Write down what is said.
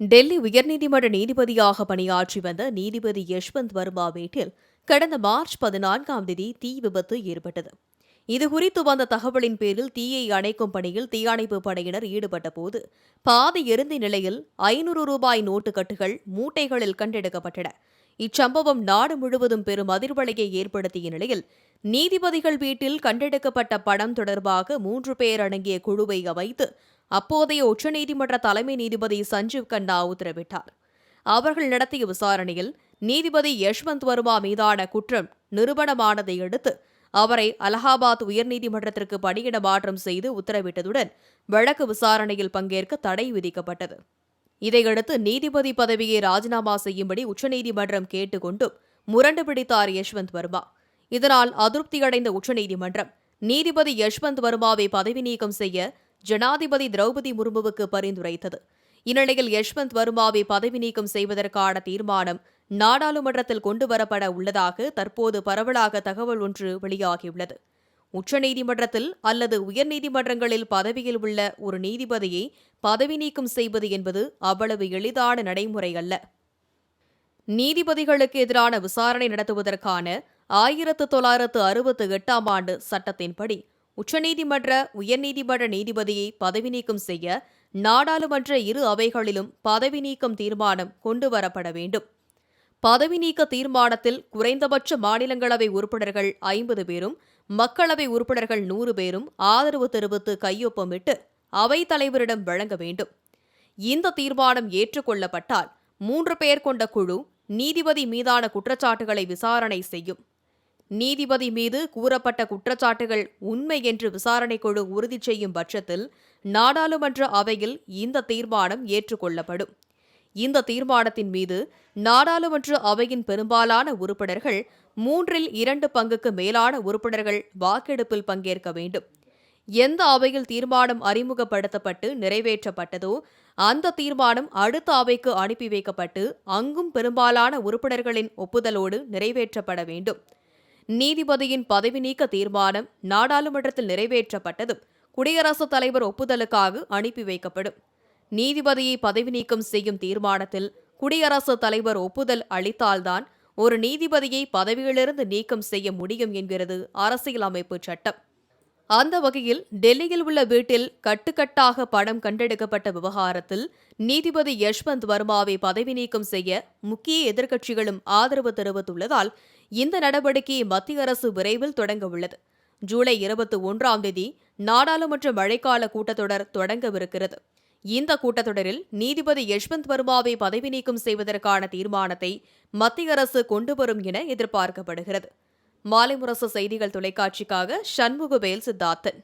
டெல்லி உயர்நீதிமன்ற நீதிபதியாக பணியாற்றி வந்த நீதிபதி யஷ்வந்த் வர்மா வீட்டில் கடந்த மார்ச் பதினான்காம் தேதி தீ விபத்து ஏற்பட்டது. இதுகுறித்து வந்த தகவலின் பேரில் தீயை அணைக்கும் பணியில் தீயணைப்பு படையினர் ஈடுபட்டபோது பாதி எருந்த நிலையில் ஐநூறு ரூபாய் நோட்டு கட்டுகள் மூட்டைகளில் கண்டெடுக்கப்பட்டன. இச்சம்பவம் நாடு முழுவதும் பெரும் அதிர்வலையை ஏற்படுத்திய நிலையில் நீதிபதிகள் வீட்டில் கண்டெடுக்கப்பட்ட படம் தொடர்பாக மூன்று பேர் அடங்கிய குழுவை அமைத்து அப்போதைய உச்சநீதிமன்ற தலைமை நீதிபதி சஞ்சீவ் கண்ணா உத்தரவிட்டார். அவர்கள் நடத்திய விசாரணையில் நீதிபதி யஷ்வந்த் வர்மா மீதான குற்றம் நிரூபணமானதை அடுத்து அவரை அலகாபாத் உயர்நீதிமன்றத்திற்கு பணியிட மாற்றம் செய்து உத்தரவிட்டதுடன் வழக்கு விசாரணையில் பங்கேற்க தடை விதிக்கப்பட்டது. இதையடுத்து நீதிபதி பதவியை ராஜினாமா செய்யும்படி உச்சநீதிமன்றம் கேட்டுக்கொண்டும் முரண்டு பிடித்தார் யஷ்வந்த் வர்மா. இதனால் அதிருப்தியடைந்த உச்சநீதிமன்றம் நீதிபதி யஷ்வந்த் வர்மாவை பதவி நீக்கம் செய்ய ஜனாதிபதி திரௌபதி முர்முவுக்கு பரிந்துரைத்தது. இந்நிலையில் யஷ்வந்த் வர்மாவை பதவி நீக்கம் செய்வதற்கான தீர்மானம் நாடாளுமன்றத்தில் கொண்டுவரப்பட உள்ளதாக தற்போது பரவலாக தகவல் ஒன்று வெளியாகியுள்ளது. உச்சநீதிமன்றத்தில் அல்லது உயர்நீதிமன்றங்களில் பதவியில் உள்ள ஒரு நீதிபதியை பதவி நீக்கம் செய்வது என்பது அவ்வளவு எளிதான நடைமுறை அல்ல. நீதிபதிகளுக்கு எதிரான விசாரணை நடத்துவதற்கான ஆயிரத்து தொள்ளாயிரத்து அறுபத்து எட்டாம் ஆண்டு சட்டத்தின்படி உச்சநீதிமன்ற உயர்நீதிமன்ற நீதிபதியை பதவி நீக்கம் செய்ய நாடாளுமன்ற இரு அவைகளிலும் பதவி நீக்கம் தீர்மானம் கொண்டுவரப்பட வேண்டும். பதவி நீக்க தீர்மானத்தில் குறைந்தபட்ச மாநிலங்களவை உறுப்பினர்கள் ஐம்பது பேரும் மக்களவை உறுப்பினர்கள் நூறு பேரும் ஆதரவு தெரிவித்து கையொப்பமிட்டு அவைத்தலைவரிடம் வழங்க வேண்டும். இந்த தீர்மானம் ஏற்றுக்கொள்ளப்பட்டால் மூன்று பேர் கொண்ட குழு நீதிபதி மீதான குற்றச்சாட்டுகளை விசாரணை செய்யும். நீதிபதி மீது கூறப்பட்ட குற்றச்சாட்டுகள் உண்மை என்று விசாரணை குழு உறுதி செய்யும் பட்சத்தில் நாடாளுமன்ற அவையில் இந்த தீர்மானம் ஏற்றுக்கொள்ளப்படும். இந்த தீர்மானத்தின் மீது நாடாளுமன்ற அவையின் பெரும்பாலான உறுப்பினர்கள் மூன்றில் இரண்டு பங்குக்கு மேலான உறுப்பினர்கள் வாக்கெடுப்பில் பங்கேற்க வேண்டும். எந்த அவையில் தீர்மானம் அறிமுகப்படுத்தப்பட்டு நிறைவேற்றப்பட்டதோ அந்த தீர்மானம் அடுத்த அவைக்கு அனுப்பி வைக்கப்பட்டு அங்கும் பெரும்பாலான உறுப்பினர்களின் ஒப்புதலோடு நிறைவேற்றப்பட வேண்டும். நீதிபதியின் பதவி நீக்க தீர்மானம் நாடாளுமன்றத்தில் நிறைவேற்றப்பட்டதும் குடியரசுத் தலைவர் ஒப்புதலுக்காக அனுப்பி வைக்கப்படும். நீதிபதியை பதவி நீக்கம் செய்யும் தீர்மானத்தில் குடியரசுத் தலைவர் ஒப்புதல் அளித்தால்தான் ஒரு நீதிபதியை பதவியிலிருந்து நீக்கம் செய்ய முடியும் என்கிறது அரசியலமைப்பு சட்டம். அந்த வகையில் டெல்லியில் உள்ள வீட்டில் கட்டுக்கட்டாக பணம் கண்டெடுக்கப்பட்ட விவகாரத்தில் நீதிபதி யஷ்வந்த் வர்மாவை பதவி நீக்கம் செய்ய முக்கிய எதிர்க்கட்சிகளும் ஆதரவு தெரிவித்துள்ளதால் இந்த நடவடிக்கையை மத்திய அரசு விரைவில் தொடங்க உள்ளது. ஜூலை இருபத்தி ஒன்றாம் தேதி நாடாளுமன்ற மழைக்கால கூட்டத்தொடர் தொடங்கவிருக்கிறது. இந்த கூட்டத்தொடரில் நீதிபதி யஷ்வந்த் வர்மாவை பதவி நீக்கம் செய்வதற்கான தீர்மானத்தை மத்திய அரசு கொண்டுவரும் என எதிர்பார்க்கப்படுகிறது. மாலை முரசு செய்திகள் தொலைக்காட்சிக்காக சண்முகவேல் சித்தார்த்தன்.